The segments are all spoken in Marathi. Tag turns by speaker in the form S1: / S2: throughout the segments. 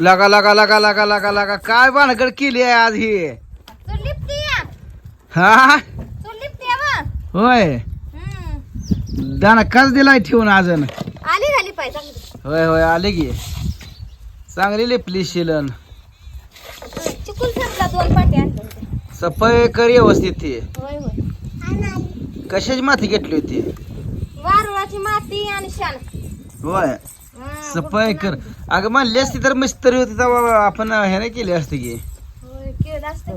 S1: लगा लगा लगा लगा लगा लगा. काय भानगड केली आहे आज ही? हा. होय. दाना कस दिलाय ठेवून अजून?
S2: आली झाली पाहिजे चांगली.
S1: होय होय आले की. चांगली लिपली शिलन.
S2: चिकूल संपला दोन पाट्या. आणल्या होत्या.
S1: सफाई कर व्यवस्थित ती
S2: होय होय.
S1: कशाची माती घेतली होती?
S2: वारुळाची माती आणि शान
S1: होय. सफाई कर. अगं म्हणली असती तर मिस्त्री होती तेव्हा आपण हे नाही केली असते की?
S2: होय, केलं असतं.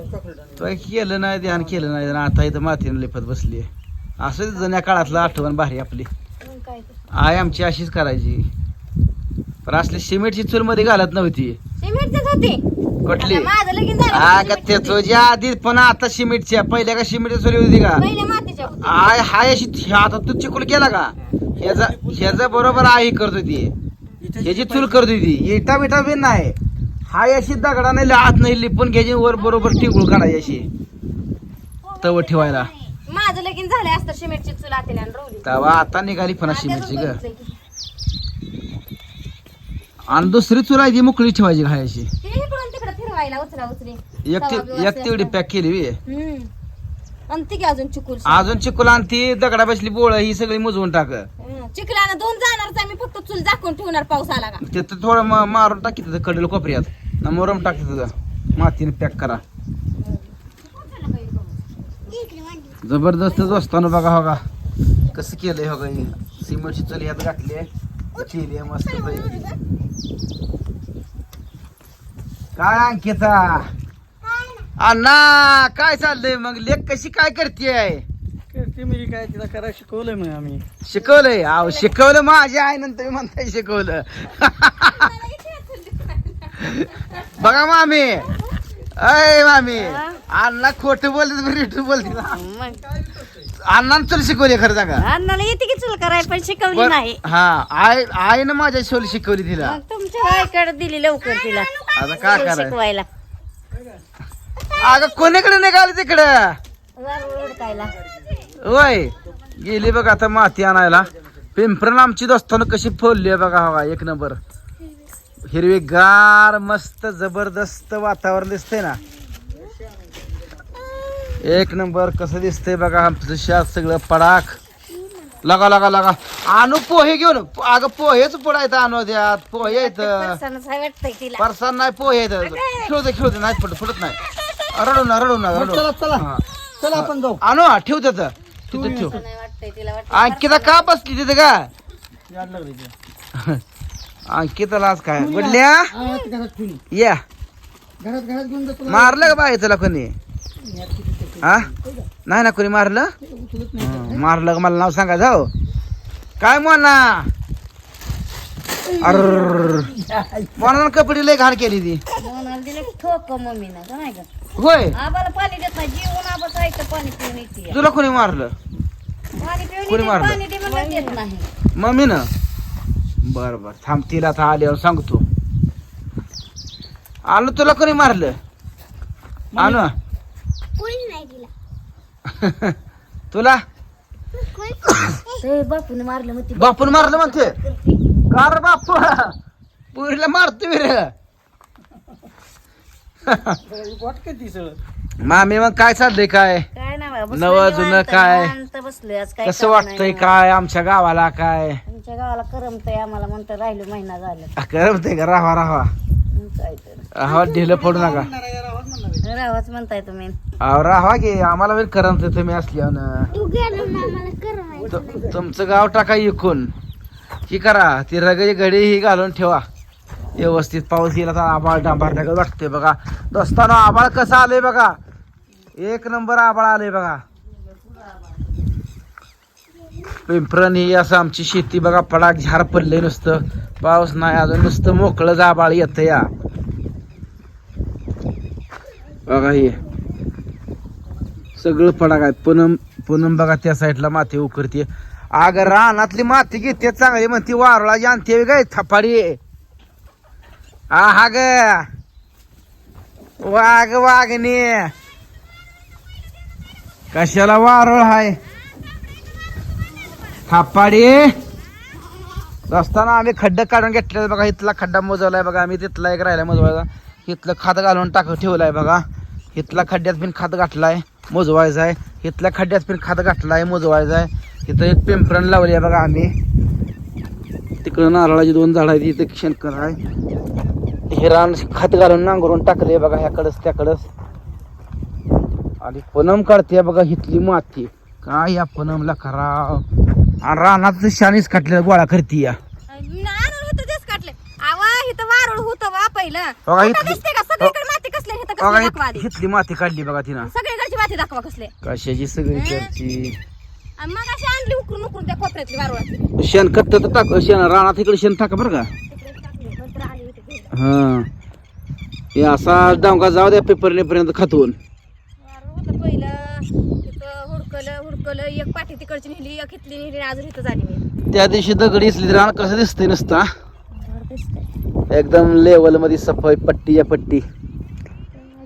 S1: तो केलं नाही ध्यान केलं नाही आता इथं मातीनं लिपत बसली असं जुन्या काळातलं आठवण भारी आपली. आय आमची अशीच करायची. पण असली सिमेंटची चूल मध्ये घालत नव्हती. कुठली? हा
S2: की
S1: का
S2: सिमेंटची.
S1: ते
S2: होती.
S1: तुझ्या आधी पण आता सिमेंटच्या पहिल्या का सिमेंटची चुली होती का. आय हाय अशी आता तू चिकूल केला का? ह्याचा ह्याचा बरोबर आई करत होती. ह्याची चूल करत होती इटा बिटा बी नाही. हाय अशी दगडा नाही आत नाही लिपून घ्यायची वर बरोबर टिंगूळ काढायची अशी तव ठेवायला.
S2: माझं लगीन झालंय असतं सिमेंटची चूल आतीला आणि रोवली
S1: तेव्हा आता निघाली पण सिमेंटची ग. आणि दुसरी चूल आहे ती मोकळी ठेवायची खायची
S2: ते इकडून तिकडे फिरवायला उचला उचली.
S1: एक
S2: तवा
S1: ती- एक तेवढी. पॅक केली बी.
S2: हम्म. आणि ती अजून चिकूल.
S1: अजून चिकूल आणि ती दगडा बसली बोळ ही सगळी मुजवून टाक.
S2: हं, चिखलानं दोन जाणारच आम्ही फक्त चूल झाकून ठेवणार पाऊस आला का
S1: तिथं थोडं म- मारून टाकी तिथं कडेल कोपऱ्यात. ना मोरम टाकी तुझं मातीने पॅक करा. जबरदस्त असताना बघा हो का? कसं केलंय हो का सिमेंटची चल यात घातली केली आहे मस्त पैकी. काय अंकिता? अण्णा काय चाललंय? मग लेख कशी काय करते
S3: करते मी काय तिला करायला शिकवलंय मग आम्ही.
S1: शिकवलंय? अहो शिकवलं माझ्या आहे नंतर मी म्हणताय शिकवलं. बघा मामी. अय मामी. अण्णा खोट बोलते रिटू बोलते अण्णा तुला शिकवली खरं सांगा.
S4: अन्नाला येते की चूल करायला पण शिकवली नाही.
S1: हा आय आईनं माझ्या शोली शिकवली तिला.
S4: मग तुमच्या आईकडे दिली लवकर तिला.
S1: आता काय
S4: चूल
S1: करायचं
S4: शिकवायला.
S1: अगं कोणीकडे निघाली तिकडं?
S4: उडकायला
S1: होय गेली बघा आता माती आणायला. पिंपरण आमची दोस्तानं कशी फोडली बघा हवा एक नंबर. हिरवीगार मस्त जबरदस्त वातावरण दिसतंय ना. एक नंबर कसं दिसतंय बघा आमचं शेत सगळं पडाक लगा लगा लगा. आणू पोहे घेऊन. अगं पोहेच पुढायचं आणू द्यात. पोहे येत परसान नाही पोहे येत खेळू दे खेळू दे. नाही फुट फुटत नाही. रडू ना रडू ना रडू.
S3: चला चला.
S1: हा.
S3: चला आपण जाऊ.
S1: आणू हा, ठेव तिथं तिथं ठेव.
S4: नाही वाटतंय तिला वाटत
S1: अंकिता का बसली तिथं का?
S3: याड लागली तिला.
S1: अंकिताला आज काय? बदल्या
S3: हा, ती घरात ठेवली
S1: या.
S3: घरात घरात घेऊन जातो
S1: मारलं का बाई तुला कोणी? हा नाही ना कोणी मारलं?
S3: उचलत नाही
S1: हं, मारलं का मला नाव सांगा जाऊ. काय म्हणा अर कपडे लय घाण केली ती.
S4: म्हणून दिलं की ठोक मम्मीनं का नाही का
S1: होय.
S4: आबाला पाणी देत नाही जीवन आबाच ऐकतं पाणी पिऊन येते
S1: तुला कोणी मारलं?
S4: पाणी पिऊन
S1: कोणी
S4: येते,
S1: मारलं?
S4: पाणी दे म्हणलं देत नाही.
S1: मम्मी ना? बर बर. थांब तिला आता आल्यावर सांगतो. आलो तुला कोणी मारलं? आणू तुला?
S4: ते बापून मारलं मग ती
S1: बापून मारलं म्हणते. का रे बापू? पुरीला मारतो रे. मामी मग काय चाललंय काय?
S4: काय नाही बाबा,
S1: नवं
S4: बसलोय
S1: जुनं
S4: निवांत,
S1: काय?
S4: निवांत बसलोय आज काय
S1: कसं
S4: काम
S1: वाटतंय काय? आमच्या गावाला काय.
S4: आमच्या गावाला करमतय आम्हाला म्हणतं राहिलो महिना झाला.
S1: करमतंय का? राहा राहा
S4: मग काय तर.
S1: राहा ढिलं पडू नका.
S4: राहावंच म्हणताय तुम्ही.
S1: अहो, राहा की आम्हाला वेळ करमत तुम्ही असल्यानं तु- तुमचं गाव टाका इकून. ही करा ती रगडी घडी ही घालून ठेवा. व्यवस्थित पाऊस येईल आता आबाळ डांबार वाटते बघा. दोस्तानो आबाळ कसं आलंय बघा. एक नंबर आबाळ आलंय बघा. पिंपरण ही असं आमची शेती बघा पडाक झार पडले नुसतं. पाऊस नाही अजून नुसतं मोकळं आबाळ येतं या. बघा हे. सगळं पडाक आहे पूनम पूनम बघा त्या साईडला माती उकरते अगं रानातली माती घेते चांगली म्हणते वारळा आणते काय थपाडी. हा हा ग वाघ वाघने कशाला वारुळ हाय? थापाडी रस्ताना आम्ही खड्डा काढून घेतलेला बघा. इथला खड्डा मोजवलाय बघा. आम्ही तिथला एक राहिला मोजवायचा. इथलं खात घालून टाक ठेवलाय बघा. इथला खड्ड्यात पण खात घातलाय मोजवायचा आहे इथल्या खड्ड्यात पण खात घातलाय मोजवायचा आहे इथं एक पिंपरण लावली आहे बघा आम्ही. तिकडं नारळाची दोन झाड आहेत. इथं शेणकर आहे. हे रान खत घालून नांगरून टाकले बघा ह्याकडंच त्याकडंच आणि पनम काढते बघा हिथली माती. काय या पनमला करा आणि रानात शानीच काटलेला गोळा करते या बघा हिथली माती काढली बघा तिनं.
S2: सगळीकडची माती दाखवा कसले
S1: कशाची सगळी करची
S2: आणि मग अशी आणली उकरून उकरून त्या कोपऱ्यातली वारुळातली
S1: शेण कट्ट तर टाक शेण रानात इकडे शेण टाका बरं का
S2: तिकडे टाकली नंतर आली होती घ्यायला.
S1: हा. हे असा डांगा जाऊ द्या पेपरनेपर्यंत खातून.
S2: होतं पहिलं तिथं हुडकलं हुडकलं एक पाठी तिकडची नेली एक इथली नेली आणि अजून इथं झाली मी.
S1: त्या दिवशी दगडी असली रान कसं दिसतंय नसता एकदम लेवलमध्ये सफाई पट्टी या पट्टी.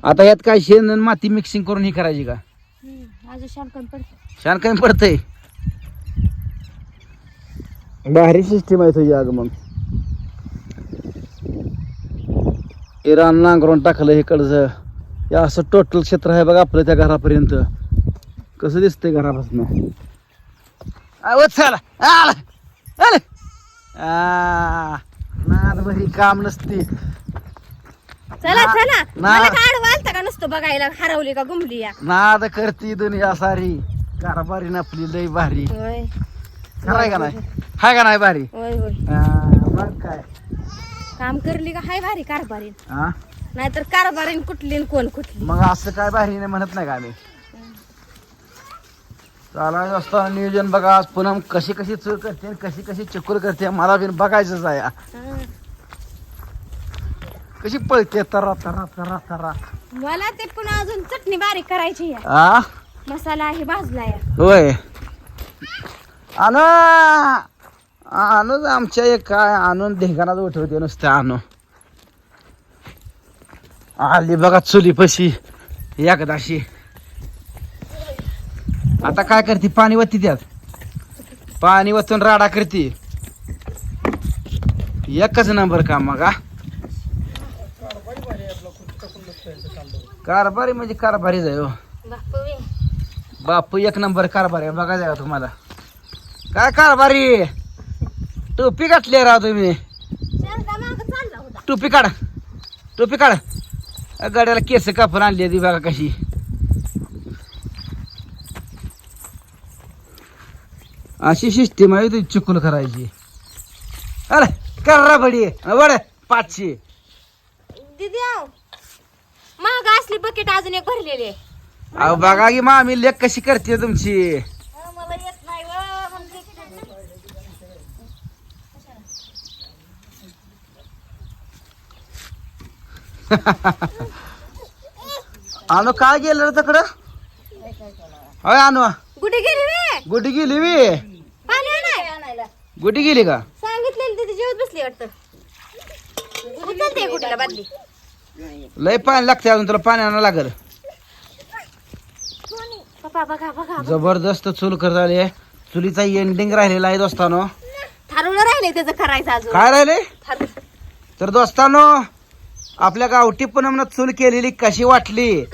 S1: आता यात काय शेण आणि माती मिक्सिंग करून ही करायची का?
S2: अजून शान कमी पडतं
S1: छान कमी पडतंय. भारी सिस्टीम आहे तुझी अग मग इराण नांगरून टाकलं इकडचं. हे असं टोटल क्षेत्र आहे बघा आपलं त्या घरापर्यंत. कसं दिसतंय घरापासून? चला. आलं. आलं. आ, नाद भरी काम नसते.
S2: चला चला.
S1: ना-
S2: मला काय आडवा आलता का नुसतं बघायला? हरवली का गुंबली या?
S1: नाद करती दुनिया सारी. कारभारी नपली लई भारी.
S2: होय.
S1: खरंय का नाही? हाय का नाही भारी?
S2: होय होय.
S1: आ, मग काय?
S2: काम करली का? हाय भारी कारभारी
S1: हा
S2: नाहीतर कारभारीन कुठली न कोण कुठली.
S1: मग असं काय भारी नाही म्हणत नाही का आम्ही? चालायचं असताना नियोजन बघा आज पुन्हा कशी कशी चूक करते आणि कशी कशी चुकूर करते मला बिन बघायचंच आहे
S2: हा.
S1: कशी पळते तरा तरा तरा तरा.
S2: मला ते पुन्हा अजून चटणी बारीक करायची आहे.
S1: आ?
S2: मसाला आहे भाजला
S1: होय. आणू! आणूच आमच्या एक काय आणून ढेगानाच उठवते नुसतं आणू. आली बघा चुलीपशी एकदाशी. आता काय करते? पाणी वत्ती त्यात. पाणी वतून राडा करते. एकच नंबर काम मग कारभारी म्हणजे कारभारीच आहे हो.
S2: बापू
S1: एक नंबर कारभार बघा जरा तुम्हाला. काय कारभारी? टोपी घातली राव तुम्ही.
S2: माग
S1: टोपी काढ. टोपी काढ. गाड्याला केस कापून आणली ती बघा कशी. अशी सिस्टीम आहे तुझी चुकून करायची. अरे करा बडी. वड पाचशे.
S2: दिदी महाग असली बकेट अजून एक भरलेली
S1: अहो बघा की मामी लेख कशी करते तुमची
S2: मला येत नाही
S1: आणू काय गेलं रे तिकडं? होय आणू
S2: कुठे गेली रे.
S1: गुडी गेली वी.
S2: पाणी आणाय.
S1: गुडी गेली का?
S2: सांगितलेली तिथे जेवत बसली वाटतं. उचलते कुठेला बादली.
S1: लय पाणी लागते अजून तुला पाणी आणायला लागल.
S2: पप्पा बघा बघा.
S1: जबरदस्त चूल करत आली चुलीचा एंडिंग राहिलेला आहे दोस्तानो.
S2: थारुळ राहिले त्याचं करायचं अजून.
S1: काय राहिले? तर दोस्तानो आपल्या गावठी पूनमनं चूल केलेली कशी वाटली?